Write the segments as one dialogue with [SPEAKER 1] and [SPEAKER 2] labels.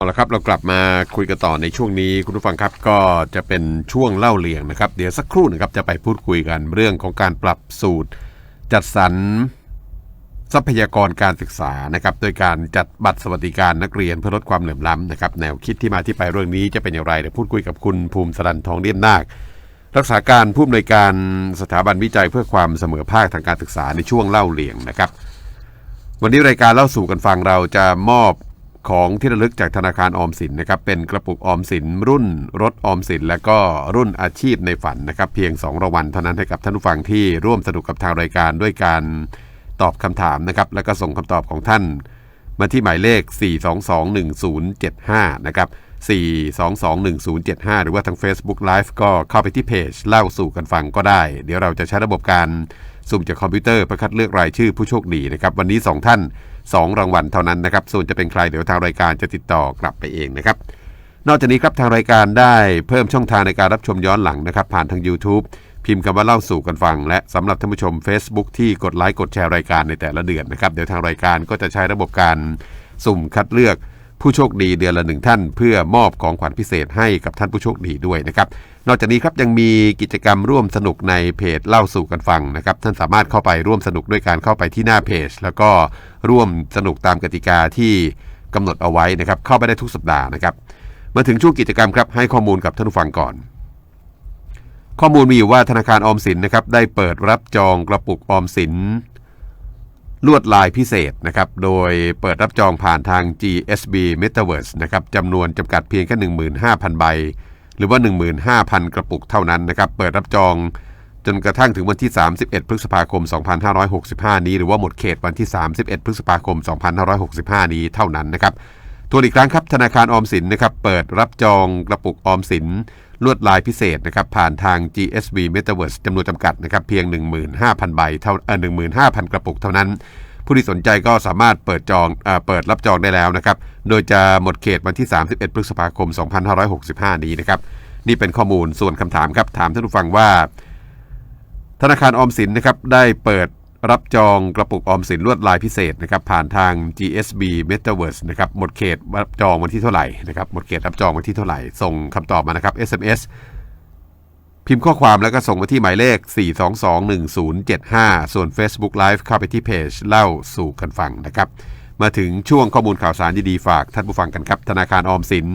[SPEAKER 1] เอาละครับเรากลับมาคุยกันต่อในช่วงนี้คุณผู้ฟังครับก็จะเป็นช่วงเล่าเลียงนะครับเดี๋ยวสักครู่นะครับจะไปพูดคุยกันเรื่องของการปรับสูตร จัดสรรทรัพยากรการศึกษานะครับโดยการจัดบัตรสวัสดิการนักเรียนเพื่อลดความเหลื่อมล้ำนะครับแนวคิดที่มาที่ไปเรื่องนี้จะเป็นอย่างไรเดี๋ยวพูดคุยกับคุณภูมิสรันทองเลี่ยมนาค รักษาการผู้อำนวยการสถาบันวิจัยเพื่อความเสมอภาคทางการศึกษาในช่วงเล่าเลียงนะครับ วันนี้รายการเล่าสู่กันฟังเราจะมอบ ของที่ระลึกจากธนาคารออมสินนะครับเป็นกระปุกออมสิน รุ่นรถออมสิน และก็รุ่นอาชีพในฝันนะครับเพียง2รางวัลเท่านั้นให้กับท่านผู้ฟังที่ร่วมสนุกกับทางรายการด้วยการตอบคำถามนะครับแล้วก็ส่งคำตอบของท่าน มาที่หมายเลข 4221075 นะครับ 4221075 หรือว่าทาง Facebook Live ก็เข้าไปที่เพจเล่าสู่กันฟังก็ได้ เดี๋ยวเราจะใช้ระบบการสุ่มจากคอมพิวเตอร์เพื่อคัดเลือกรายชื่อผู้โชคดีนะครับวันนี้ 2 ท่าน 2 รางวัลเท่านั้นนะครับ ส่วนจะเป็นใครเดี๋ยวทางรายการจะติดต่อกลับไปเองนะครับ นอกจากนี้ครับทางรายการได้เพิ่มช่องทางในการรับชมย้อนหลังนะครับ ผ่านทาง YouTube พิมพ์คำว่าเล่าสู่กันฟัง และสำหรับท่านผู้ชม Facebook ที่กดไลค์กดแชร์รายการในแต่ละเดือนนะครับเดี๋ยวทางรายการก็จะใช้ระบบการสุ่มคัดเลือก ผู้โชคดีเดือนละหนึ่งท่าน เพื่อมอบของขวัญพิเศษให้กับท่านผู้โชคดีด้วยนะครับ นอกจากนี้ครับยังมีกิจกรรมร่วมสนุกในเพจเล่าสู่กันฟังนะครับ ท่านสามารถเข้าไปร่วมสนุกด้วยการเข้าไปที่หน้าเพจ แล้วก็ร่วมสนุกตามกติกาที่กำหนดเอาไว้นะครับ เข้าไปได้ทุกสัปดาห์นะครับ มาถึงช่วงกิจกรรมครับให้ข้อมูลกับท่านผู้ฟังก่อน ข้อมูลมีอยู่ว่าธนาคารออมสินนะครับได้เปิดรับจองกระปุกออมสิน ลวดลายพิเศษนะครับ โดยเปิดรับจองผ่านทาง GSB Metaverse นะครับจำนวนจำกัดเพียงแค่ 15,000 ใบ หรือว่า 15,000 กระปุกเท่านั้นนะครับ เปิดรับจองจนกระทั่งถึงวันที่ 31 พฤษภาคม 2565 นี้ หรือว่าหมดเขตวันที่ 31 พฤษภาคม 2565 นี้เท่านั้นนะครับ ตัวอีกครั้งครับ ธนาคารออมสินนะครับ เปิดรับจองกระปุกออมสิน ลวดลายพิเศษนะครับผ่านทาง GSB Metaverse จำนวนจำกัดนะครับเพียง 15,000 ใบเท่าเอ่อ15,000 กระปุกเท่านั้น ผู้ที่สนใจก็สามารถเปิดจองเอ่อเปิดรับจองได้แล้วนะครับโดยจะหมดเขตวันที่ 31 พฤษภาคม 2565 นี้นะครับนี่เป็นข้อมูลส่วนคำถามครับถามท่านผู้ฟังว่า ธนาคารออมสินนะครับได้เปิด รับจองกระปุกออมสินลวดลายพิเศษนะครับผ่านทาง GSB Metaverse นะครับหมดเขตรับจองวันที่เท่าไหร่นะครับหมดเขตรับจองวันที่เท่าไหร่ ส่งคำตอบมานะครับ SMS พิมพ์ข้อความแล้วก็ส่งมาที่หมายเลข 4221075 ส่วน Facebook Live เข้าไปที่เพจเล่าสู่กันฟังนะครับ มาถึงช่วงข้อมูลข่าวสารดีๆฝากท่านผู้ฟังกันครับ ธนาคารออมสิน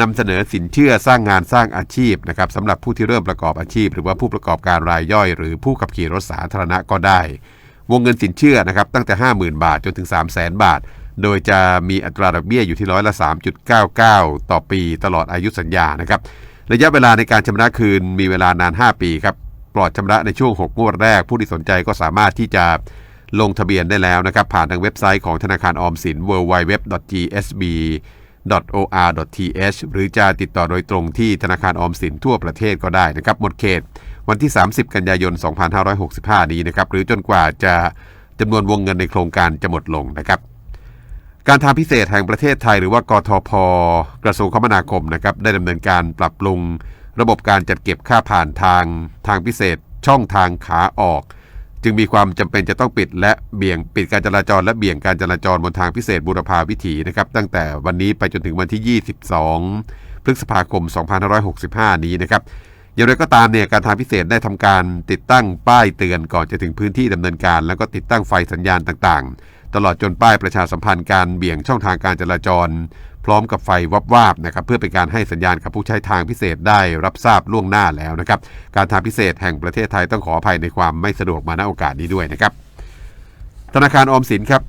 [SPEAKER 1] นำเสนอสินเชื่อสร้างงานสร้างอาชีพนะครับสำหรับผู้ที่เริ่มประกอบอาชีพ หรือว่าผู้ประกอบการรายย่อย หรือผู้ขับขี่รถสาธารณะก็ได้ วงเงินสินเชื่อนะครับตั้งแต่ 50,000 บาทจนถึง 3 0 0 0 0 0 บาท โดยจะมีอัตราดอกเบี้ยอยู่ที่ร้อยละ 3.99 ต่อปีตลอดอายุสัญญานะครับระยะเวลาในการชำระคืนมีเวลานาน 5 ปีครับปลอดชำระในช่วง 6 งวดแรก ผู้ที่สนใจก็สามารถที่จะลงทะเบียนได้แล้วนะครับผ่านทางเว็บไซต์ของธนาคารออมสิน www.gsb or.th หรือจะติดต่อโดยตรงที่ธนาคารออมสินทั่วประเทศก็ได้นะครับ หมดเขตวันที่ 30 กันยายน 2565 นี้นะครับ หรือจนกว่าจะจำนวนวงเงินในโครงการจะหมดลงนะครับ การทางพิเศษแห่งประเทศไทยหรือว่ากทพ กระทรวงคมนาคมนะครับได้ดำเนินการปรับปรุง ระบบการจัดเก็บค่าผ่านทางทางพิเศษช่องทางขาออก จึงมีความจำเป็นจะต้องปิดและเบี่ยงปิดการจราจรและเบี่ยงการจราจรบนทางพิเศษบูรพาวิถีนะครับตั้งแต่วันนี้ไปจนถึงวันที่ 22 พฤษภาคม 2565 นี้นะครับอย่างไรก็ตามเนี่ยการทางพิเศษได้ทำการติดตั้งป้ายเตือนก่อนจะถึงพื้นที่ดำเนินการ แล้วก็ติดตั้งไฟสัญญาณต่างๆ ตลอดจนป้ายประชาสัมพันธ์การเบี่ยงช่องทางการจราจร พร้อมกับไฟวับวาบนะครับเพื่อเป็นการให้สัญญาณกับผู้ใช้ทางพิเศษได้รับทราบล่วงหน้าแล้วนะครับการทางพิเศษแห่งประเทศไทยต้องขออภัยในความไม่สะดวกมาณโอกาสนี้ด้วยนะครับธนาคารออมสินครับ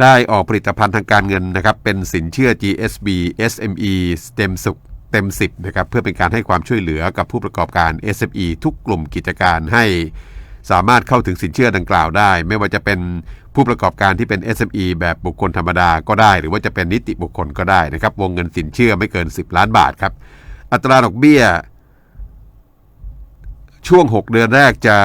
[SPEAKER 1] ได้ออกผลิตภัณฑ์ทางการเงินนะครับเป็นสินเชื่อ GSB SME เต็มสุขเต็ม 10นะครับเพื่อเป็นการให้ความช่วยเหลือกับผู้ประกอบการ SME ทุกกลุ่มกิจการให้ สามารถเข้าถึงสินเชื่อดังกล่าวได้ ไม่ว่าจะเป็น ผู้ประกอบการที่เป็น SME แบบบุคคลธรรมดาก็ได้ หรือว่าจะเป็นนิติบุคคลก็ได้นะครับวงเงินสินเชื่อไม่เกิน 10 ล้านบาทครับ อัตราดอกเบี้ย ช่วง 6 เดือนแรกจะ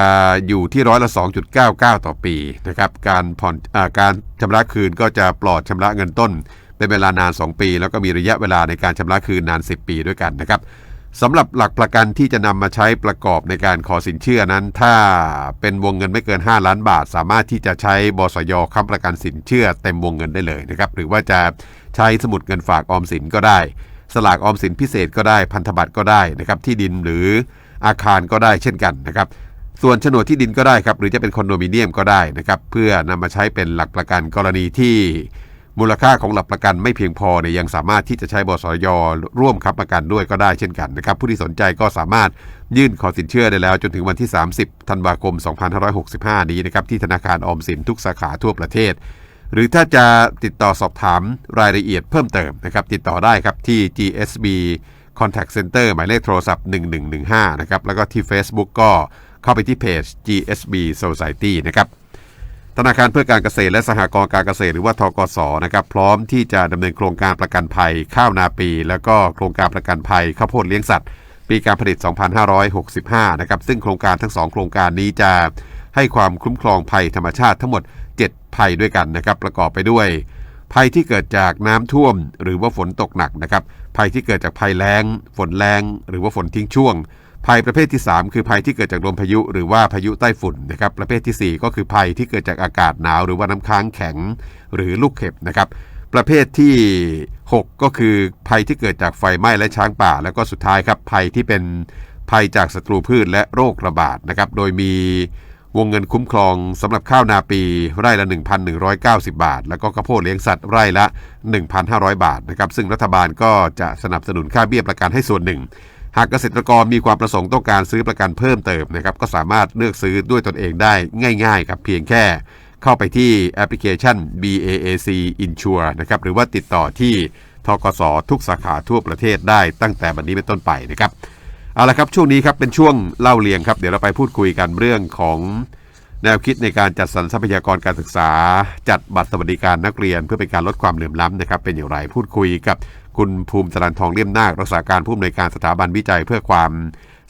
[SPEAKER 1] อยู่ที่ร้อยละ2.99 ต่อปีนะครับการผ่อนอาการชำระคืนก็จะปลอดชำระเงินต้นเป็นเวลานาน 2 ปี แล้วก็มีระยะเวลาในการชำระคืนนาน 10 ปีด้วยกันนะครับ สำหรับหลักประกันที่จะนำมาใช้ประกอบในการขอสินเชื่อนั้น ถ้าเป็นวงเงินไม่เกิน 5 ล้านบาท สามารถที่จะใช้บสยค้ำประกันสินเชื่อเต็มวงเงินได้เลยนะครับหรือว่าจะใช้สมุดเงินฝากออมสินก็ได้ สลากออมสินพิเศษก็ได้พันธบัตรก็ได้นะครับที่ดินหรืออาคารก็ได้เช่นกันนะครับส่วนโฉนดที่ดินก็ได้ครับหรือจะเป็นคอนโดมิเนียมก็ได้นะครับเพื่อนำมาใช้เป็นหลักประกันกรณีที่ มูลค่าของหลักประกันไม่เพียงพอเนี่ยยังสามารถที่จะใช้บสยร่วมค้ำประกันด้วยก็ได้เช่นกันนะครับ ผู้ที่สนใจก็สามารถยื่นขอสินเชื่อได้แล้ว จนถึงวันที่ 30 ธันวาคม 2565 นี้นะครับที่ธนาคารออมสินทุกสาขาทั่วประเทศ หรือถ้าจะติดต่อสอบถามรายละเอียดเพิ่มเติมนะครับติดต่อได้ครับที่ GSB Contact Center หมายเลขโทรศัพท์ 1115 นะครับแล้วก็ที่ Facebook ก็เข้าไปที่เพจ GSB Society นะครับ ธนาคารเพื่อการเกษตรและสหกรณ์การเกษตรหรือว่าทกสนะครับพร้อมที่จะดำเนินโครงการประกันภัยข้าวนาปี แล้วก็โครงการประกันภัยข้าวโพดเลี้ยงสัตว์ ปีการผลิต 2565 นะครับซึ่งโครงการทั้ง 2 โครงการนี้จะให้ความคุ้มครองภัยธรรมชาติทั้งหมด 7 ภัยด้วยกันนะครับประกอบไปด้วย ภัยที่เกิดจากน้ำท่วม หรือว่าฝนตกหนักนะครับภัยที่เกิดจากภัยแล้ง ฝนแรงหรือว่าฝนทิ้งช่วง ภัยประเภทที่ 3 คือภัยที่เกิดจากลมพายุหรือว่าพายุใต้ฝุ่นนะครับประเภททีสี่4 ก็คือภัยที่เกิดจากอากาศหนาวหรือว่าน้ำค้างแข็งหรือลูกเห็บนะครับประเภทที่ 6 ก็คือภัยที่เกิดจากไฟไหม้และช้างป่า แล้วก็สุดท้ายครับภัยที่เป็นภัยจากศัตรูพืชและโรคระบาดนะครับโดยมีวงเงินคุ้มครองสำหรับข้าวนาปีไร่ละ 1,190 บาท แล้วก็ข้าวโพดเลี้ยงสัตว์ไร่ละ 1,500 บาทนะครับซึ่งรัฐบาลก็จะสนับสนุนค่าเบี้ยประกันให้ส่วนหนึ่ง หากเกษตรกรมีความประสงค์ต้องการซื้อประกันเพิ่มเติมนะครับก็สามารถเลือกซื้อด้วยตนเองได้ง่ายๆครับเพียงแค่เข้าไปที่แอปพลิเคชัน BAAC Insure นะครับหรือว่าติดต่อที่ทกสทุกสาขาทั่วประเทศได้ตั้งแต่บัดนนี้เป็นต้นไปนะครับเอาละครับช่วงนี้ครับเป็นช่วงเล่าเรียงครับเดี๋ยวเราไปพูดคุยกันเรื่องของแนวคิดในการจัดสรรทรัพยากรการศึกษา จัดบัตรสวัสดิการนักเรียนเพื่อเป็นการลดความเหลื่อมล้ำนะครับเป็นอย่างไรพูดคุยกับ คุณภูมิสรันทองเลี่ยมนาครักษาการผู้อำนวยการสถาบันวิจัยเพื่อความ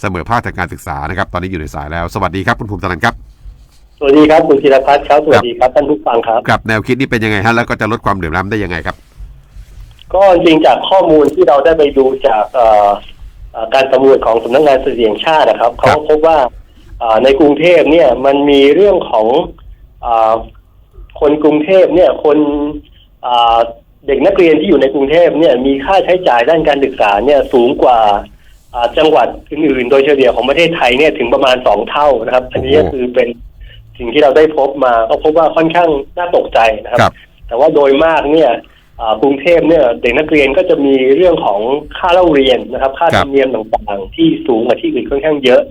[SPEAKER 1] เสมอภาคทางการศึกษานะครับ ตอนนี้อยู่ในสายแล้ว สวัสดีครับคุณภูมิสรันครับ
[SPEAKER 2] สวัสดีครับคุณธีรพัฒน์ครับสวัสดีครับท่านผู้ฟังครับ
[SPEAKER 1] กับแนวคิดนี้เป็นยังไงฮะแล้วก็จะลดความเหลื่อมล้ำได้ยังไงครับ
[SPEAKER 2] ก็จริงจากข้อมูลที่เราได้ไปดูจากเอ่อเอ่อการสำรวจของสำนักงานสถิติแห่งชาตินะครับเขาพบว่าเอ่อในกรุงเทพเนี่ยมันมีเรื่องของเออคนกรุงเทพเนี่ยคน เอ่อเด็กนักเรียนที่อยู่ในกรุงเทพเนี่ยมีค่าใช้จ่ายด้านการศึกษาเนี่ยสูงกว่าอ่าจังหวัดอื่นๆ โดยเฉลี่ยของประเทศไทยเนี่ยถึงประมาณสองเท่านะครับ อันนี้ก็คือเป็นสิ่งที่เราได้พบมาก็พบว่าค่อนข้างน่าตกใจนะครับ
[SPEAKER 1] ครับ
[SPEAKER 2] แต่ว่าโดยมากเนี่ยอ่ากรุงเทพเนี่ยเด็กนักเรียนก็จะมีเรื่องของค่าเล่าเรียนนะครับ ค่า
[SPEAKER 1] ค
[SPEAKER 2] ธ
[SPEAKER 1] รั
[SPEAKER 2] ร
[SPEAKER 1] บ
[SPEAKER 2] รมเนียมต่างๆ ที่สูงกว่าที่อื่นค่อนข้างเยอะ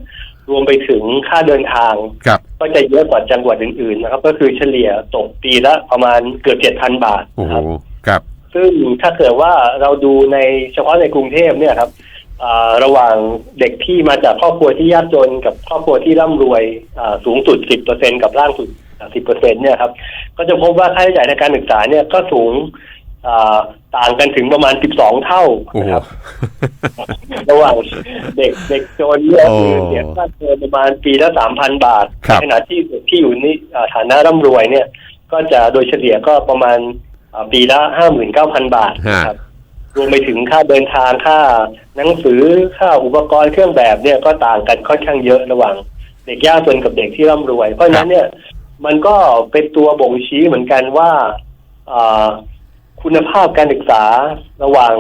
[SPEAKER 2] รวมไปถึงค่าเดินทาง
[SPEAKER 1] ครับ
[SPEAKER 2] ก็จะเยอะกว่าจังหวัดอื่นๆนะครับ ก็คือเฉลี่ยตกปีละประมาณเกือบเจ็ดพันบาท
[SPEAKER 1] โอ้
[SPEAKER 2] นะ
[SPEAKER 1] โห
[SPEAKER 2] ครับ
[SPEAKER 1] ครับ
[SPEAKER 2] ซึ่งถ้าเกิดว่าเราดูในเฉพาะในกรุงเทพเนี่ยครับอ่าระหว่างเด็กที่มาจากครอบครัวที่ยากจนกับครอบครัวที่ร่ำรวยอ่าสูงสุด 10%กับล่างสุด 10%เนี่ยครับ ก็จะพบว่าค่าใช้จ่ายในการศึกษาเนี่ยก็สูงอ่าต่างกันถึงประมาณ 12 เท่า
[SPEAKER 1] โอ้โห
[SPEAKER 2] นะครับ ระหว่างเด็กเด็กจนเนี่ย
[SPEAKER 1] โอ้
[SPEAKER 2] คือเสียค่าเทอมประมาณปีละ 3,000 บาท
[SPEAKER 1] ครับ
[SPEAKER 2] ในขณะที่เด็กที่อยู่นี่อ่าฐานะร่ำรวยเนี่ย ก็จะโดยเฉลี่ยก็ประมาณอ่า ปีละห้าหมื่นเก้าพันบาทนะครับรวมไปถึงค่าเดินทางค่าหนังสือค่าอุปกรณ์เครื่องแบบเนี่ยก็ต่างกันค่อนข้างเยอะระหว่างเด็กยากจนกับเด็กที่ร่ำรวย เพราะฉะนั้นเนี่ย มันก็เป็นตัวบ่งชี้เหมือนกันว่าอ่าคุณภาพการศึกษาระหว่าง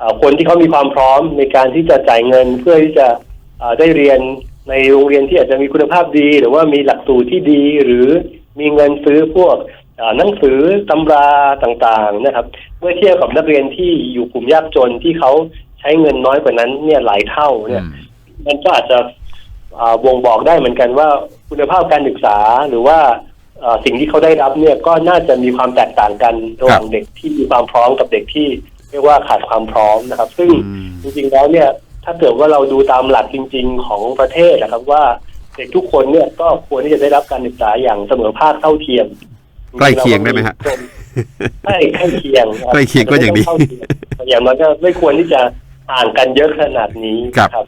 [SPEAKER 2] อ่าคนที่เขามีความพร้อมในการที่จะจ่ายเงินเพื่อที่จะอ่าได้เรียนในโรงเรียนที่อาจจะมีคุณภาพดี หรือว่ามีหลักสูตรที่ดีหรือมีเงินซื้อพวกอ่า หนังสือตำราต่างๆนะครับ เมื่อเทียบกับนักเรียนที่อยู่กลุ่มยากจนที่เขาใช้เงินน้อยกว่านั้น เนี่ยหลายเท่าเนี่ย
[SPEAKER 1] อืม
[SPEAKER 2] มันก็อาจจะอ่าบ่งบอกได้เหมือนกันว่าคุณภาพการศึกษาหรือว่าอ่าสิ่งที่เขาได้รับเนี่ยก็น่าจะมีความแตกต่างกันระหว่างเด็กที่มีความพร้อมกับเด็กที่เรียกว่าขาดความพร้อมนะครับ ซึ่ง
[SPEAKER 1] อืม
[SPEAKER 2] จริงๆแล้วเนี่ยถ้าเกิดว่าเราดูตามหลักจริง ๆ ของประเทศนะครับว่าเด็กทุกคนเนี่ยก็ควรที่จะได้รับการศึกษาอย่างเสมอภาคเท่าเทียม
[SPEAKER 1] ใกล้เคียงได้ไหมฮะ
[SPEAKER 2] ใช่ใกล้เคียงครับ
[SPEAKER 1] ใกล้เคียงก็อย่างดี
[SPEAKER 2] เท่เทียมอย่างน้อยก็ไม่ควรที่จะห่างกันเยอะขนาดนี้
[SPEAKER 1] ครับ
[SPEAKER 2] ครับ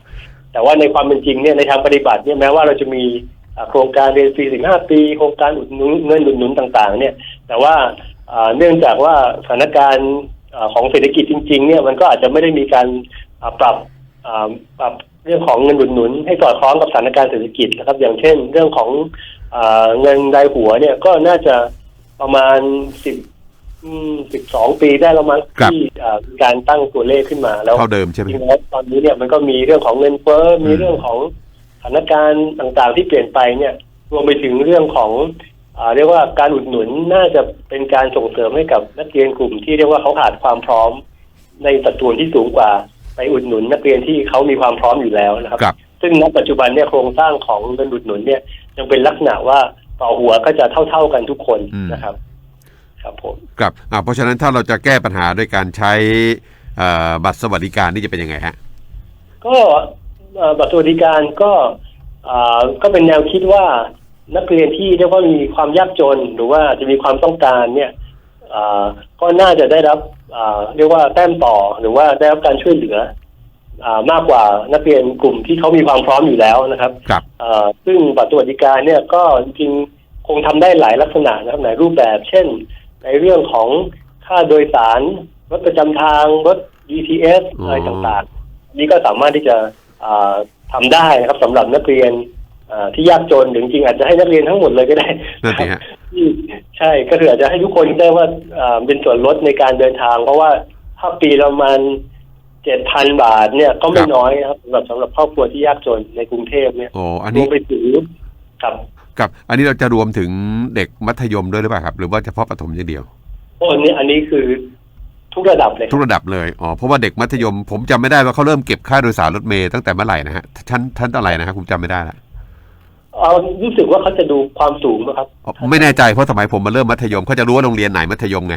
[SPEAKER 2] แต่ว่าในความเป็นจริงเนี่ยในทางปฏิบัติเนี่ยแม้ว่าเราจะมีอ่าโครงการเรียนฟรี15ปีโครงการอุดหนุนเงินอุดหนุนต่างๆ เนี่ย แต่ว่าอ่าเนื่องจากว่าสถานการณ์อ่าของเศรษฐกิจจริง ๆ เนี่ยมันก็อาจจะไม่ได้มีการอ่าปรับอ่าปรับเรื่องของเงินอุดหนุน ให้สอดคล้องกับสถานการณ์เศรษฐกิจนะครับ อย่างเช่น เรื่องของอาเงินรายหัวเนี่ยก็น่าจะ ประมาณสิบสิบสองปีได้แล้วมั้ง
[SPEAKER 1] ครับ
[SPEAKER 2] ที่อ่ามีการตั้งตัวเลขขึ้นมาแล้ว
[SPEAKER 1] เท่าเดิมใช่ไหม
[SPEAKER 2] จริงๆแล้วตอนนี้เนี่ยมันก็มีเรื่องของเงินเฟ้อมีเรื่องของสถานการณ์ต่างๆ ที่เปลี่ยนไปเนี่ย รวมไปถึงเรื่องของอ่าเรียกว่าการอุดหนุนน่าจะเป็นการส่งเสริมให้กับนักเรียนกลุ่มที่เรียกว่าเขาขาดความพร้อม ในสัดส่วนที่สูงกว่าไปอุดหนุนนักเรียนที่เขามีความพร้อมอยู่แล้วนะครับ
[SPEAKER 1] ครับ
[SPEAKER 2] ซึ่งณปัจจุบันเนี่ยโครงสร้างของเงินอุดหนุนเนี่ยยังเป็นลักษณะว่า ต่อหัวก็จะเท่า ๆกันทุกคน
[SPEAKER 1] อืม
[SPEAKER 2] นะครับ ครับผม
[SPEAKER 1] ครับอ่าเพราะฉะนั้นถ้าเราจะแก้ปัญหาด้วยการใช้เอ่อบัตรสวัสดิการนี่จะเป็นยังไงฮะ
[SPEAKER 2] ก็เอ่อบัตรสวัสดิการก็อ่าก็เป็นแนวคิดว่านักเรียนที่เรียกว่ามีความยากจนหรือว่าจะมีความต้องการเนี่ยอ่าก็น่าจะได้รับอ่าเรียกว่าแต้มต่อหรือว่าได้รับการช่วยเหลืออ่า มากกว่านักเรียนกลุ่มที่เขามีความพร้อมอยู่แล้วนะครับ
[SPEAKER 1] ครับ
[SPEAKER 2] เอ่อซึ่งบัตรสวัสดิการเนี่ยก็จริงๆคงทำได้หลายลักษณะนะครับหลายรูปแบบ เช่น ในเรื่องของค่าโดยสารรถประจำทางรถ BTS
[SPEAKER 1] อ๋ออ
[SPEAKER 2] อะไรต่างๆ นี่ก็สามารถที่จะอ่าทำาได้นะครับสำหรับนักเรียนอ่าที่ยากจนหรือจริงๆอาจจะให้นักเรียนทั้งหมดเลยก็ได้
[SPEAKER 1] นั่นสิฮะ
[SPEAKER 2] ที่ใช่ก็คืออาจจะให้ทุกคนได้ว่าอ่าเป็นส่วนลดในการเดินทาง เพราะว่าถ้าปีละประมาณ เจ็ดพันบาทเนี่ยก็ไม่น้อยนะครับสำหรับสำหรับครอบครัวที่ยากจนในกรุงเทพเนี่ย
[SPEAKER 1] โอ้อัน
[SPEAKER 2] ร
[SPEAKER 1] นี้
[SPEAKER 2] วมไปถึงกับ
[SPEAKER 1] กับอันนี้เราจะรวมถึงเด็กมัธยมด้วยหรือเปล่าครับ หรือว่าเฉพาะประถมอย่างเดียว
[SPEAKER 2] โอ้อันนี้อันนี้คือทุกระดับเลย
[SPEAKER 1] ทุกระดับเลยอ๋อเพราะว่าเด็กมัธยม ผมจำไม่ได้ว่าเขาเริ่มเก็บค่าโดยสารรถเมล์ตั้งแต่เมื่อไหร่นะฮะชั้นชั้นอะไรนะครับผมจำไม่ได้ละ
[SPEAKER 2] เอารู้สึกว่าเขาจะดูความสูงนะครับ
[SPEAKER 1] อ๋อไม่แน่ใจเพราะสมัยผมมาเริ่มมัธยมเขาจะรู้ว่าโรงเรียนไหนมัธยมไง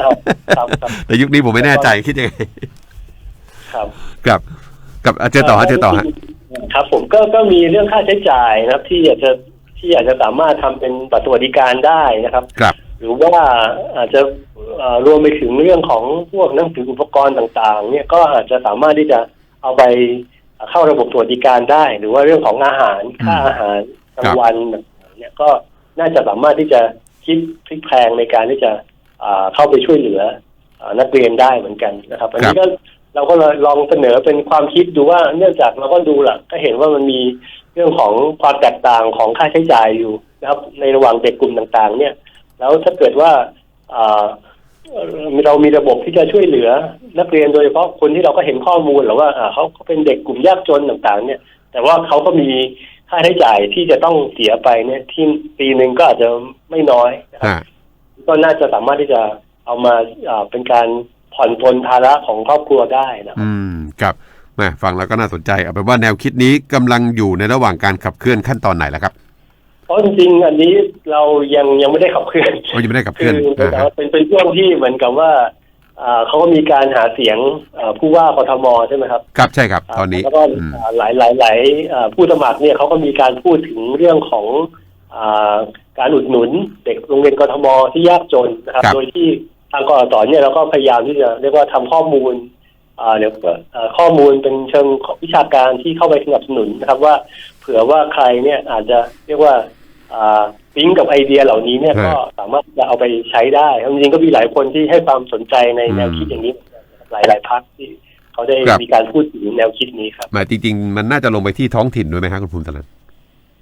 [SPEAKER 2] ครับครับครับ
[SPEAKER 1] แต่ยุคนี้ผมไม่แน่ใจคิดยังไง
[SPEAKER 2] ครับ
[SPEAKER 1] กับกับอะเจอต่อฮะเจอต่อฮะ
[SPEAKER 2] ครับ ผมก็ก็มีเรื่องค่าใช้จ่ายนะครับ ที่อยากจะที่อยากจะสามารถทำเป็นบัตรสวัสดิการได้นะครับ
[SPEAKER 1] ครับ
[SPEAKER 2] หรือว่าอาจจะเอ่อรวมไปถึงเรื่องของพวกหนังสืออุปกรณ์ต่าง ๆ เนี่ยก็อาจจะสามารถที่จะเอาไปเข้าระบบสวัสดิการได้ หรือว่าเรื่องของอาหารค่าอาหารกลางวันต่างๆเนี่ยก็น่าจะสามารถที่จะคิดพลิกแพลงในการที่จะอ่าเข้าไปช่วยเหลืออานักเรียนได้เหมือนกันนะครับ อันนี้ก็ เราก็เลยลองเสนอเป็นความคิดดูว่าเนื่องจากเราก็ดูแหละก็เห็นว่ามันมีเรื่องของความแตกต่างของค่าใช้จ่ายอยู่นะครับ ในระหว่างเด็กกลุ่มต่างๆ เนี่ย แล้วถ้าเกิดว่าอ่าเอ่อเรามีระบบที่จะช่วยเหลือนักเรียนโดยเฉพาะคนที่เราก็เห็นข้อมูลหรือว่าอ่าเขาเขาเป็นเด็กกลุ่มยากจนต่างๆ เนี่ย แต่ว่าเขาก็มีค่าใช้จ่ายที่จะต้องเสียไปเนี่ยที่ปีหนึ่งก็อาจจะไม่น้อยนะครับ
[SPEAKER 1] อ่า
[SPEAKER 2] ก็น่าจะสามารถที่จะเอามาอ่าเป็นการ ผ่อนปลนภาระของครอบครัวได้นะครับ
[SPEAKER 1] อืมครับแหม่ฟังแล้วก็น่าสนใจเอาเป็นว่าแนวคิดนี้กำลังอยู่ในระหว่างการขับเคลื่อนขั้นตอนไหนแล้วครับ
[SPEAKER 2] เพราะจริงๆอันนี้เรายังยังไม่ได้ขับเคลื่อน
[SPEAKER 1] โอ้ยังไม่ได้ขับเค
[SPEAKER 2] คื
[SPEAKER 1] ลื่อน
[SPEAKER 2] อ
[SPEAKER 1] อ่าฮะ
[SPEAKER 2] เป็นเป็นช่วงที่เหมือนกับว่าอ่าเขาก็มีการหาเสียงอ่าผู้ว่ากทมใช่ไหมครับ
[SPEAKER 1] ครับใช่ครับ ตอนนี้
[SPEAKER 2] แล้วก็
[SPEAKER 1] อืม
[SPEAKER 2] อ่าหลายหลายหลายอ่าผู้สมัครเนี่ยเขาก็มีการพูดถึงเรื่องของอาการอุดหนุนเด็กโรงเรียนกทมที่ยากจนนะครับ
[SPEAKER 1] ครับ
[SPEAKER 2] โดยที่ ทางกรตเนี่ยเราก็พยายามที่จะเรียกว่าทำข้อมูลอ่าเดี๋ยวอ่าข้อมูลเป็นเชิงวิชาการที่เข้าไปสนับสนุนนะครับว่า เผื่อว่าใครเนี่ยอาจจะเรียกว่าอ่าปิ๊งกับไอเดียเหล่านี้เนี่ย
[SPEAKER 1] ฮะ
[SPEAKER 2] ก็สามารถจะเอาไปใช้ได้จริงๆก็มีหลายคนที่ให้ความสนใจในแนวคิดอย่างนี้ หลายหลายๆพักที่เขาได้
[SPEAKER 1] ครับ
[SPEAKER 2] มีการพูดถึงแนวคิดนี้ครับ
[SPEAKER 1] หมายจริงๆ มันน่าจะลงไปที่ท้องถิ่นด้วยไหมครับคุณภูมิตรัน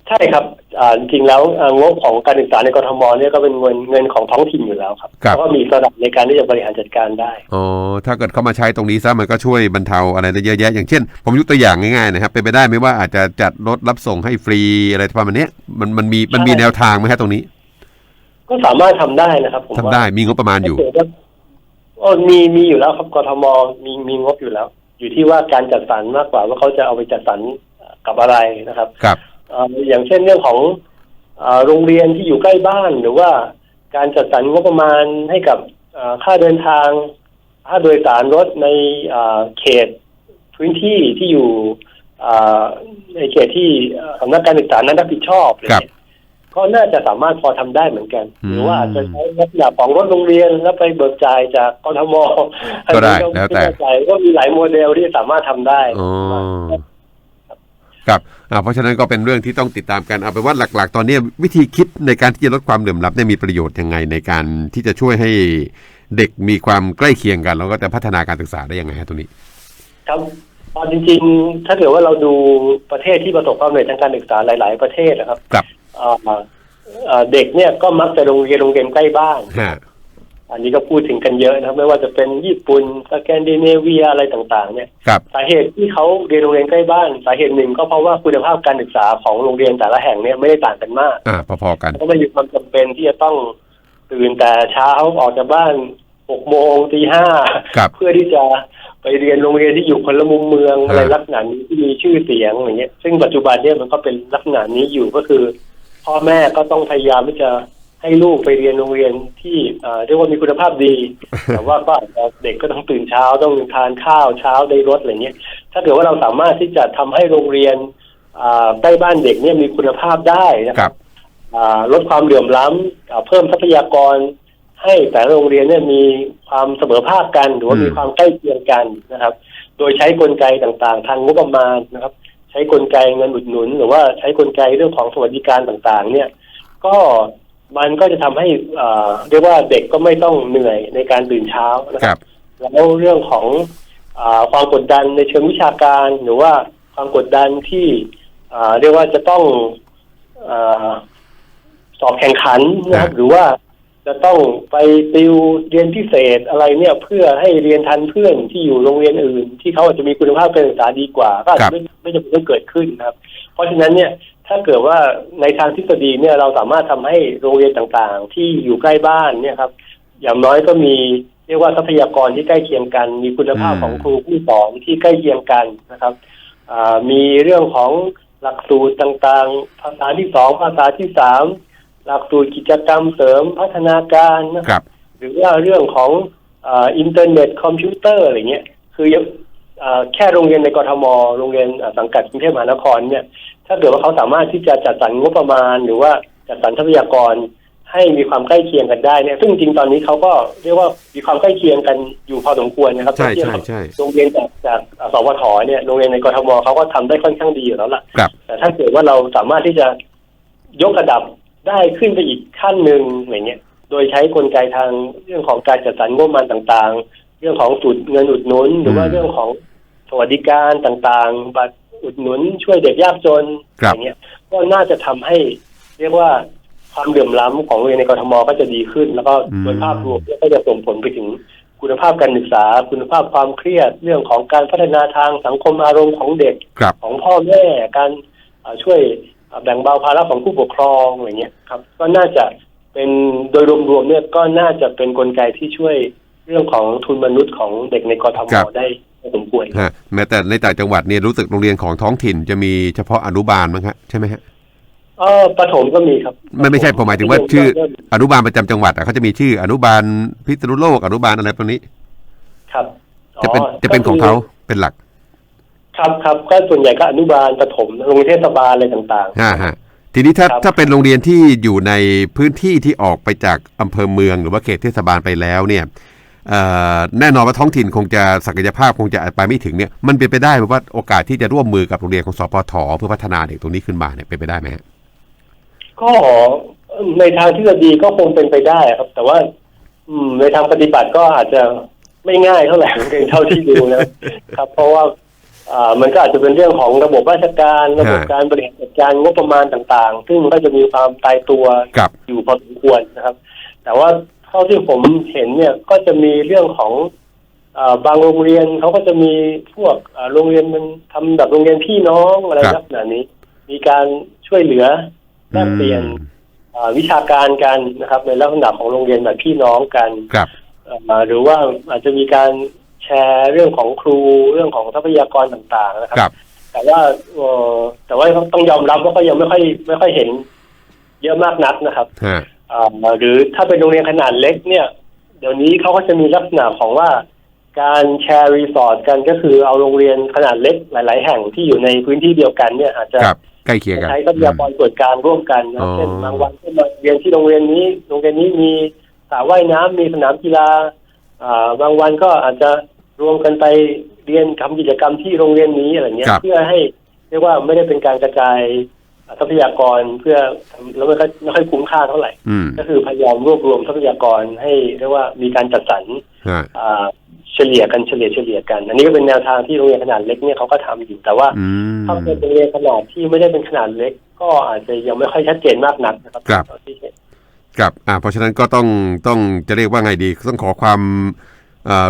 [SPEAKER 2] ใช่ครับอ่าจริงๆแล้วอ่างบของการศึกษาในกรทมเนี่ยก็เป็นเงินเงินของท้องถิ่นอยู่แล้วครับ
[SPEAKER 1] ครับ
[SPEAKER 2] แล้วก็มีระดับในการที่จะบริหารจัดการได้
[SPEAKER 1] อ๋อถ้าเกิดเขามาใช้ตรงนี้ซะมันก็ช่วยบรรเทาอะไรได้เยอะแยะอย่างเช่น ผมยกตัวอย่างง่ายๆนะครับเป็นไปได้ไหมว่าอาจจะจัดรถรับส่งให้ฟรีอะไรประมาณเนี้ยมันมันมีมันมี
[SPEAKER 2] ใช่
[SPEAKER 1] แนวทางไหมฮะตรงนี้
[SPEAKER 2] ก็สามารถทำได้นะครับผม
[SPEAKER 1] ทำ
[SPEAKER 2] ว่า
[SPEAKER 1] ได้มีงบประมาณอยู่
[SPEAKER 2] ถ้าเกิดว่าโอ้มีมีอยู่แล้วครับกทมมีมีงบอยู่แล้ว อยู่ที่ว่าการจัดสรรมากกว่าว่าเขาจะเอาไปจัดสรรกับอะไรนะครับ
[SPEAKER 1] ครับ
[SPEAKER 2] เอ่ออย่างเช่นเรื่องของเอ่อโรงเรียนที่อยู่ใกล้บ้าน หรือว่าการจัดสรรงบประมาณให้กับเอ่อค่าเดินทาง ค่าโดยสารรถในเอ่อเขตพื้นที่ที่อยู่เอ่อในเขตที่เอ่อสำนักการศึกษานั้นรับผิดชอบอะไร
[SPEAKER 1] ครับ
[SPEAKER 2] เงี้ยก็น่าจะสามารถพอทำได้เหมือนกัน
[SPEAKER 1] อืม
[SPEAKER 2] หรือว่าอาจจะใช้ลักษณะของรถโรงเรียนแล้วไปเบิกจ่ายจากกทม
[SPEAKER 1] ก็ได้
[SPEAKER 2] อันนี้
[SPEAKER 1] แล้วแต่
[SPEAKER 2] ไม่น่ใจก็มีหลายโมเดลที่สามารถทำได้
[SPEAKER 1] อ๋อ ครับอ่าเพราะฉะนั้นก็เป็นเรื่องที่ต้องติดตามกันเอาเป็นว่าหลัก ๆ ตอนนี้วิธีคิดในการที่จะลดความเหลื่อมล้ำเนี่ยมีประโยชน์ยังไงในการที่จะช่วยให้เด็กมีความใกล้เคียงกัน แล้วก็จะพัฒนาการศึกษาได้ยังไงฮะตรงนี้
[SPEAKER 2] ครับตอนจริงๆ ถ้าเกิดว่าเราดูประเทศที่ประสบความสำเร็จทางการศึกษาหลาย ๆ ประเทศนะครับ
[SPEAKER 1] ครับ
[SPEAKER 2] เอ่อเอ่อเด็กเนี่ยก็มักจะโรงเรียนโรงเรียนใกล้บ้าน
[SPEAKER 1] ฮะ
[SPEAKER 2] อันนี้ก็พูดถึงกันเยอะนะครับ ไม่ว่าจะเป็นญี่ปุ่นสแกนดิเนเวียอะไรต่าง ๆ เนี่ย
[SPEAKER 1] ครับ
[SPEAKER 2] สาเหตุที่เขาเรียนโรงเรียนใกล้บ้าน สาเหตุหนึ่งก็เพราะว่าคุณภาพการศึกษาของโรงเรียนแต่ละแห่งเนี่ยไม่ได้ต่างกันมาก
[SPEAKER 1] อ่าพอๆกัน
[SPEAKER 2] ก็ไม่มีความจำเป็นที่จะต้องตื่นแต่เช้าออกจากบ้านหกโมงตีห้า
[SPEAKER 1] ครับ
[SPEAKER 2] เพื่อที่จะไปเรียนโรงเรียนที่อยู่คนละมุมเมือง
[SPEAKER 1] ฮะ
[SPEAKER 2] อะไรลักษณะนี้ที่มีชื่อเสียงอย่างเงี้ย ซึ่งปัจจุบันเนี่ยมันก็เป็นลักษณะนี้อยู่ก็คือ พ่อแม่ก็ต้องพยายามที่จะ ให้ลูกไปเรียนโรงเรียนที่เอ่อเรียกว่ามีคุณภาพดี แต่ว่าก็อาจจะเด็กก็ต้องตื่นเช้าต้องทานข้าวเช้าได้รถอะไรเงี้ยถ้าเกิดว่าเราสามารถที่จะทำให้โรงเรียนอ่าใกล้บ้านเด็กเนี่ยมีคุณภาพได้นะ
[SPEAKER 1] ค
[SPEAKER 2] ค
[SPEAKER 1] รั
[SPEAKER 2] รับบอ่าลดความเหลื่อมล้ำอ่าเพิ่มทรัพยากร ให้แต่ละโรงเรียนเนี่ยมีความเสมอภาคกันหรือว่า
[SPEAKER 1] อืม
[SPEAKER 2] มีความใกล้เคียงกันนะครับ โดยใช้กลไกต่างๆ ทางงบประมาณนะครับ ใช้กลไกเงินอุดหนุน หรือว่าใช้กลไกเรื่องของสวัสดิการต่างๆ เนี่ย ก็ มันก็จะทำให้อ่าเรียกว่าเด็กก็ไม่ต้องเหนื่อยในการตื่นเช้านะ
[SPEAKER 1] ค
[SPEAKER 2] ค
[SPEAKER 1] รั
[SPEAKER 2] รับบแล้วเรื่องของอาความกดดันในเชิงวิชาการ หรือว่าความกดดันที่อ่าเรียกว่าจะต้องอาสอบแข่งขันนะครับ
[SPEAKER 1] อ่า
[SPEAKER 2] หรือว่าจะต้องไปติวเรียนพิเศษอะไรเนี่ยเพื่อให้เรียนทันเพื่อนที่อยู่โรงเรียนอื่น ที่เขาอาจจะมีคุณภาพการศึกษาดีกว่า ก็อาจจะไม่ไม่จำเป็นต้องเกิดขึ้นนะครับ เพราะฉะนั้นเนี่ย ถ้าเกิดว่าในทางทฤษฎีเนี่ยเราสามารถทำให้โรงเรียนต่างๆ ที่อยู่ใกล้บ้านเนี่ยครับ อย่างน้อยก็มีเรียกว่าทรัพยากรที่ใกล้เคียงกัน มีคุณภาพ
[SPEAKER 1] อืม
[SPEAKER 2] ของครูผู้สอนที่ใกล้เคียงกันนะครับอ่ามีเรื่องของหลักสูตรต่างๆ ภาษาที่สองภาษาที่สามหลักสูตรกิจกรรมเสริมพัฒนาการนะ
[SPEAKER 1] ครับ
[SPEAKER 2] หรือว่าเรื่องของอาอินเทอร์เน็ตคอมพิวเตอร์อะไรเงี้ยคือยังอ่าแค่โรงเรียนในกรทมโรงเรียนอ่าสังกัดกรุงเทพมหานครเนี่ย ถ้าเกิดว่าเขาสามารถที่จะจัดสรรงบประมาณ หรือว่าจัดสรรทรัพยากรให้มีความใกล้เคียงกันได้เนี่ย ซึ่งจริงๆตอนนี้เขาก็เรียกว่ามีความใกล้เคียงกันอยู่พอสมควรนะครับ
[SPEAKER 1] ใช่
[SPEAKER 2] ถ้าเทียบ
[SPEAKER 1] ใช่
[SPEAKER 2] กับ
[SPEAKER 1] ใช่
[SPEAKER 2] โรงเรียนจากจากอ่าสวทเนี่ยโรงเรียนในกรทมเขาก็ทำได้ค่อนข้างดีอยู่แล้วล่ะ
[SPEAKER 1] ครับ
[SPEAKER 2] แต่ถ้าเกิดว่าเราสามารถที่จะยกระดับได้ขึ้นไปอีกขั้นหนึ่งอย่างเงี้ย โดยใช้กลไกทางเรื่องของการจัดสรรงบประมาณต่างๆ เรื่องของสูตรเงินอุดหนุน หรือว่า
[SPEAKER 1] อืม
[SPEAKER 2] เรื่องของสวัสดิการต่างๆ บัตร อุดหนุนช่วยเด็กยากจน
[SPEAKER 1] ครับ
[SPEAKER 2] อย่างเงี้ยก็น่าจะทำให้เรียกว่าความเหลื่อมล้ำของโรงเรียนในกรทมก็จะดีขึ้น แล้วก็
[SPEAKER 1] อืม
[SPEAKER 2] โดยภาพรวมเนี่ยก็จะส่งผลไปถึงคุณภาพการศึกษา คุณภาพความเครียดเรื่องของการพัฒนาทางสังคมอารมณ์ของเด็ก
[SPEAKER 1] ครับ
[SPEAKER 2] ของพ่อแม่การเอ่อช่วยเอ่อแบ่งเบาภาระของผู้ปกครองอะไรเงี้ยครับ ก็น่าจะเป็นโดยรวมๆเนี่ยก็น่าจะเป็นกลไกที่ช่วยเรื่องของทุนมนุษย์ของเด็กในกรทม
[SPEAKER 1] ครับ
[SPEAKER 2] ได้พอ สมควร
[SPEAKER 1] ฮะแม้แต่ในต่างจังหวัดเนี่ยรู้สึกโรงเรียนของท้องถิ่นจะมีเฉพาะอนุบาลมั้งฮะใช่ไหมฮะ
[SPEAKER 2] เออประถมก็มีครับ
[SPEAKER 1] ไม่ไม่ใช่ผมหมายถึงว่าชื่ออนุบาลประจำจังหวัดอะเขาจะมีชื่ออนุบาลพิษณุโลกอนุบาลอะไรพวกนี้
[SPEAKER 2] ครับ
[SPEAKER 1] จะเป็น
[SPEAKER 2] อ๋อ
[SPEAKER 1] จะเป็นของเขาเป็นหลัก
[SPEAKER 2] ครับครับก็ส่วนใหญ่ก็อนุบาลประถมโรงเรียนเทศบาลอะไรต่าง
[SPEAKER 1] ฮะฮะทีนี้ถ้า
[SPEAKER 2] ครับ
[SPEAKER 1] ถ้าเป็นโรงเรียนที่อยู่ในพื้นที่ที่ออกไปจากอำเภอเมืองหรือว่าเขตเทศบาลไปแล้วเนี่ยเอ่อ แน่นอนว่าท้องถิ่นคงจะศักยภาพคงจะไปไม่ถึงเนี่ยมันเป็นไปได้ไหมว่าโอกาสที่จะร่วมมือกับโรงเรียนของสปทเพื่อพัฒนาเด็กตรงนี้ขึ้นมาเนี่ยเป็นไปได้ไหมฮะ
[SPEAKER 2] ๆก็ในทางทฤษฎีก็คงเป็นไปได้ครับ แต่ว่า อืม ในทางปฏิบัติก็อาจจะไม่ง่ายเท่าไหร่เท่าที่ดูนะครับ เพราะว่าอ่ามันก็อาจจะเป็นเรื่องของระบบราชการระบบ
[SPEAKER 1] ฮะ
[SPEAKER 2] การบริหารจัดการงบประมาณต่าง ๆ ซึ่งมันก็จะมีความตายตัว
[SPEAKER 1] กับ
[SPEAKER 2] อยู่พอสมควรนะครับ แต่ว่า เท่าที่ผมเห็นเนี่ยก็จะมีเรื่องของอาบางโรงเรียนเขาก็จะมีพวกอ่าโรงเรียนมันทำแบบโรงเรียนพี่น้องอะไร
[SPEAKER 1] ครับ
[SPEAKER 2] ลักษณะนี้ มีการช่วยเหลือแลกเปลี่ยน
[SPEAKER 1] อืม
[SPEAKER 2] อ่าวิชาการกันนะครับ ในลักษณะของโรงเรียนแบบพี่น้องกัน
[SPEAKER 1] ครับ
[SPEAKER 2] อ่าหรือว่าอาจจะมีการแชร์เรื่องของครูเรื่องของทรัพยากรต่างๆนะค
[SPEAKER 1] ครั
[SPEAKER 2] รับ แต่ว่าเอ่อแต่ว่าต้องยอมรับว่าก็ยังไม่ค่อยไม่ค่อยเห็นเยอะมากนักนะครับ
[SPEAKER 1] ฮะ
[SPEAKER 2] อ่า หรือถ้าเป็นโรงเรียนขนาดเล็กเนี่ย เดี๋ยวนี้เขาก็จะมีลักษณะของว่าการแชร์รีสอร์ทกันก็คือเอาโรงเรียนขนาดเล็กหลาย ๆ แห่งที่อยู่ในพื้นที่เดียวกันเนี่ยอาจจะ
[SPEAKER 1] ครับใกล้เคียงกัน
[SPEAKER 2] ใช้ทรัพยากรส่วนกลางร่วมกัน
[SPEAKER 1] อ๋
[SPEAKER 2] นะ
[SPEAKER 1] อ
[SPEAKER 2] เช่นบางวันก็มาเรียนที่โรงเรียนนี้ โรงเรียนนี้มีสระว่ายน้ำมีสนามกีฬาอ่าบางวันก็อาจจะรวมกันไปเรียนทำกิจกรรมที่โรงเรียนนี้อะไรเงี้ย
[SPEAKER 1] ครับ
[SPEAKER 2] เพื่อให้เรียกว่าไม่ได้เป็นการกระจาย ทรัพยากรเพื่อแล้วมันก็ไม่ค่อยคุ้มค่าเท่าไหร่
[SPEAKER 1] อืม
[SPEAKER 2] ก็คือพยายามรวบรวมทรัพยากรให้เรียกว่ามีการจัดสรร
[SPEAKER 1] ฮะ
[SPEAKER 2] อ่าเฉลี่ยกันเฉลี่ยเฉลี่ยกัน อันนี้ก็เป็นแนวทางที่โรงเรียนขนาดเล็กเนี่ยเขาก็ทำอยู่แต่ว่า
[SPEAKER 1] อืม
[SPEAKER 2] ถ้าเป็นโรงเรียนขนาดที่ไม่ได้เป็นขนาดเล็ก ก็อาจจะยังไม่ค่อยชัดเจนมากนักนะครับ
[SPEAKER 1] ครับ
[SPEAKER 2] ที่เห็น
[SPEAKER 1] ครับอ่าเพราะฉะนั้นก็ต้องต้องจะเรียกว่าไงดีต้องขอความเอ่อ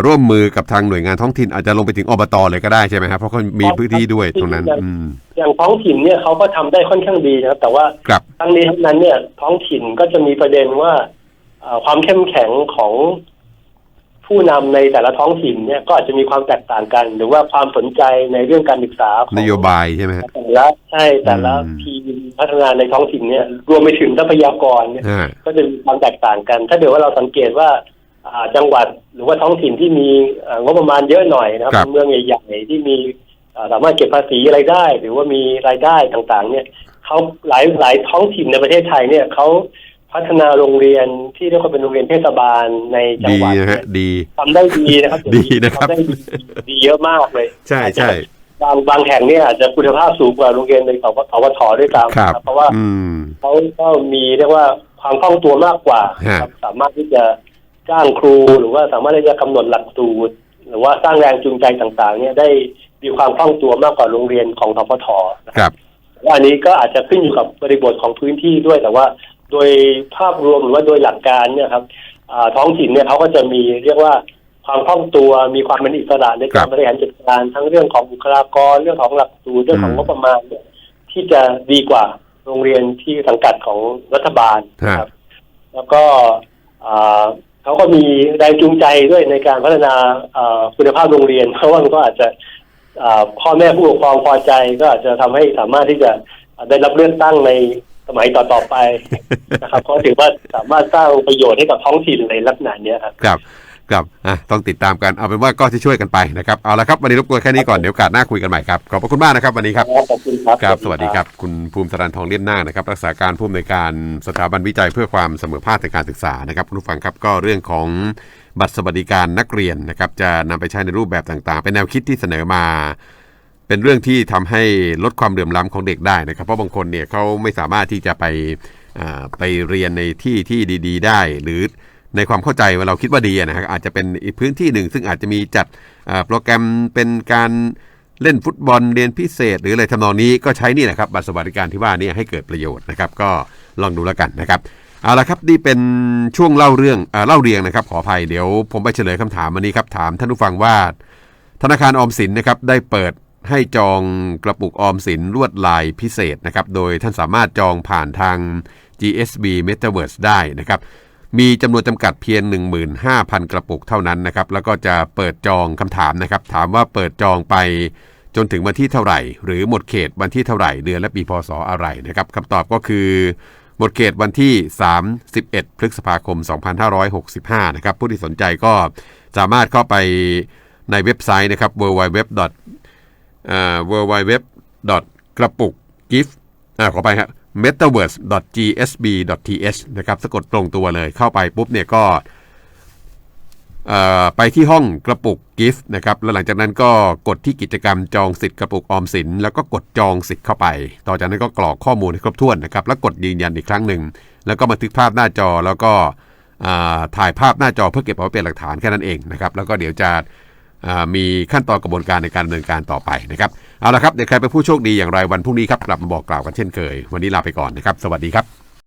[SPEAKER 1] ร่วมมือกับทางหน่วยงานท้องถิ่นอาจจะลงไปถึงอบตเลยก็ได้ใช่ไหมครับเพราะเขามีพื้นที่ด้วยตรงนั้นอืม
[SPEAKER 2] อย่างท้องถิ่นเนี่ยเขาก็ทำได้ค่อนข้างดีนะครับแต่ว่า
[SPEAKER 1] ครับ
[SPEAKER 2] ทั้งนี้ทั้งนั้นเนี่ย ท้องถิ่นก็จะมีประเด็นว่าเอ่อความเข้มแข็งของผู้นำในแต่ละท้องถิ่นเนี่ยก็อาจจะมีความแตกต่างกัน หรือว่าความสนใจในเรื่องการศึกษาของ
[SPEAKER 1] นโยบายใช่ไหมฮะ
[SPEAKER 2] แต่ละใช่แต่ละ
[SPEAKER 1] อืม
[SPEAKER 2] ทีมพัฒนาในท้องถิ่นเนี่ย รวมไปถึงทรัพยากรเนี่ย
[SPEAKER 1] อ่า
[SPEAKER 2] ก็จะมีความแตกต่างกัน ถ้าเดี๋ยวว่าเราสังเกตว่าอ่า จังหวัดหรือว่าท้องถิ่นที่มีเอ่องบประมาณเยอะหน่อยนะครับ
[SPEAKER 1] ครับ
[SPEAKER 2] เป็นเมืองใหญ่ๆที่มีอ่าสามารถเก็บภาษีอะไรได้ หรือว่ามีรายได้ต่างๆ เนี่ยเขาหลายหลายท้องถิ่นในประเทศไทยเนี่ยเขาพัฒนาโรงเรียนที่เรียกว่าเป็นโรงเรียนเทศบาลในจัง
[SPEAKER 1] ดี
[SPEAKER 2] หวัด
[SPEAKER 1] นะ
[SPEAKER 2] เนี่
[SPEAKER 1] ฮะ
[SPEAKER 2] ย
[SPEAKER 1] ดี
[SPEAKER 2] ทำได้ดีนะครับ
[SPEAKER 1] ดีนะครับ
[SPEAKER 2] ทำได้ดีดีเยอะมากเลย
[SPEAKER 1] ใช่ใช่
[SPEAKER 2] บางบางแห่งเนี่ยอาจจะคุณภาพสูงกว่าโรงเรียนในสวสวทด้วยซ้ำ
[SPEAKER 1] ครับ
[SPEAKER 2] นะเพราะว่า
[SPEAKER 1] อืม
[SPEAKER 2] เขาก็มีเรียกว่าความคล่องตัวมากกว่า
[SPEAKER 1] ฮะ
[SPEAKER 2] ครับสามารถที่จะ จ้างครูหรือว่าสามารถที่จะกำหนดหลักสูตรหรือว่าสร้างแรงจูงใจต่างๆ เนี่ยได้มีความคล่องตัวมากกว่าโรงเรียนของทพทนะครับว่าอันนี้ก็อาจจะขึ้นอยู่กับบริบทของพื้นที่ด้วยแต่ว่า โดยภาพรวมหรือว่าโดยหลักการเนี่ยครับอ่าท้องถิ่นเนี่ยเขาก็จะมีเรียกว่าความคล่องตัวมีความเป็นอิสระใน
[SPEAKER 1] ครั
[SPEAKER 2] การ
[SPEAKER 1] บบ
[SPEAKER 2] ริหารจัดการทั้งเรื่องของบุคลากรเรื่องของหลักสูตรเรื่องของ
[SPEAKER 1] อืม
[SPEAKER 2] งบประมาณเนี่ยที่จะดีกว่าโรงเรียนที่สังกัดของรัฐบาลนะครับ แล้วก็อ่า เขาก็มีแรงจูงใจด้วยในการพัฒนาอ่าคุณภาพโรงเรียน เพราะว่ามันก็อาจจะอ่าพ่อแม่ผู้ปกครองพอใจก็อาจจะทำให้สามารถที่จะได้รับเลือกตั้งในสมัยต่อๆไปนะครับก็ถือว่าสามารถสร้างประโยชน์ให้กับท้องถิ่นในลักษณะเนี้ยครับ
[SPEAKER 1] ครับครับอะต้องติดตามกันเอาเป็นว่าก็จะช่วยกันไปนะครับเอาละครับวันนี้รบกวนแค่นี้ก่อนเดี๋ยวโอกาสหน้าคุยกันใหม่ครับขอบพระคุณมากนะครับวันนี้ครับ
[SPEAKER 2] ขอบคุณครับ
[SPEAKER 1] ครับสวัสดีครับคุณภูมิสรันทองเลี่ยนหน้านะครับรักษาการผู้อำนวยการสถาบันวิจัยเพื่อความเสมอภาคทางการศึกษานะครับคุณผู้ฟังครับก็เรื่องของบัตรสวัสดิการนักเรียนนะครับจะนำไปใช้ในรูปแบบต่างๆ เป็นแนวคิดที่เสนอมาเป็นเรื่องที่ทำให้ลดความเหลื่อมล้ำของเด็กได้นะครับ เพราะบางคนเนี่ยเขาไม่สามารถที่จะไปอ่าไปเรียนในที่ที่ดี ๆ ได้ หรือ ในความเข้าใจว่าเราคิดว่าดีอะนะครับอาจจะเป็นอีกพื้นที่หนึ่ง ซึ่งอาจจะมีจัดโปรแกรมเป็นการเล่นฟุตบอลเรียนพิเศษ หรืออะไรทำนองนี้ก็ใช้นี่แหละครับบัตรสวัสดิการที่ว่านี่ให้เกิดประโยชน์นะครับ ก็ลองดูแล้วกันนะครับเอาละครับนี่เป็นช่วงเล่าเรื่องเอเล่าเรียงนะครับ ขออภัยเดี๋ยวผมไปเฉลยคำถามวันนี้ครับถามท่านผู้ฟังว่า ธนาคารออมสินนะครับได้เปิดให้จองกระปุกออมสินลวดลายพิเศษนะครับโดยท่านสามารถจองผ่านทาง GSB Metaverse ได้นะครับ มีจำนวนจำกัดเพียง 15,000 กระปุกเท่านั้นนะครับ แล้วก็จะเปิดจองคำถามนะครับ ถามว่าเปิดจองไปจนถึงวันที่เท่าไหร่ หรือหมดเขตวันที่เท่าไหร่ เดือนและปีพศอะไรนะครับคำตอบก็คือ หมดเขตวันที่ 31 พฤษภาคม 2565 นะครับ ผู้ที่สนใจก็สามารถเข้าไปในเว็บไซต์นะครับ www. อ่า www. กระปุก gift อ่าขอไปครับ metaverse.gsb.th นะครับสะกดตรงตัวเลยเข้าไปปุ๊บเนี่ยก็ไปที่ห้องกระปุกกิฟต์นะครับแล้วหลังจากนั้นก็กดที่กิจกรรมจองสิทธิ์กระปุกออมสิน แล้วก็กดจองสิทธิ์เข้าไป ต่อจากนั้นก็กรอกข้อมูลให้ครบถ้วนนะครับแล้วกดยืนยันอีกครั้งหนึ่งแล้วก็บันทึกภาพหน้าจอแล้วก็ถ่ายภาพหน้าจอเพื่อเก็บเอาไว้เป็นหลักฐานแค่นั้นเองนะครับแล้วก็เดี๋ยวจะมีขั้นตอนกระบวนการในการดำเนินการต่อไปนะครับ เอาละครับเดี๋ยวใครเป็นผู้โชคดีอย่างไรวันพรุ่งนี้ครับกลับมาบอกกล่าวกันเช่นเคย วันนี้ลาไปก่อนนะครับ สวัสดีครับ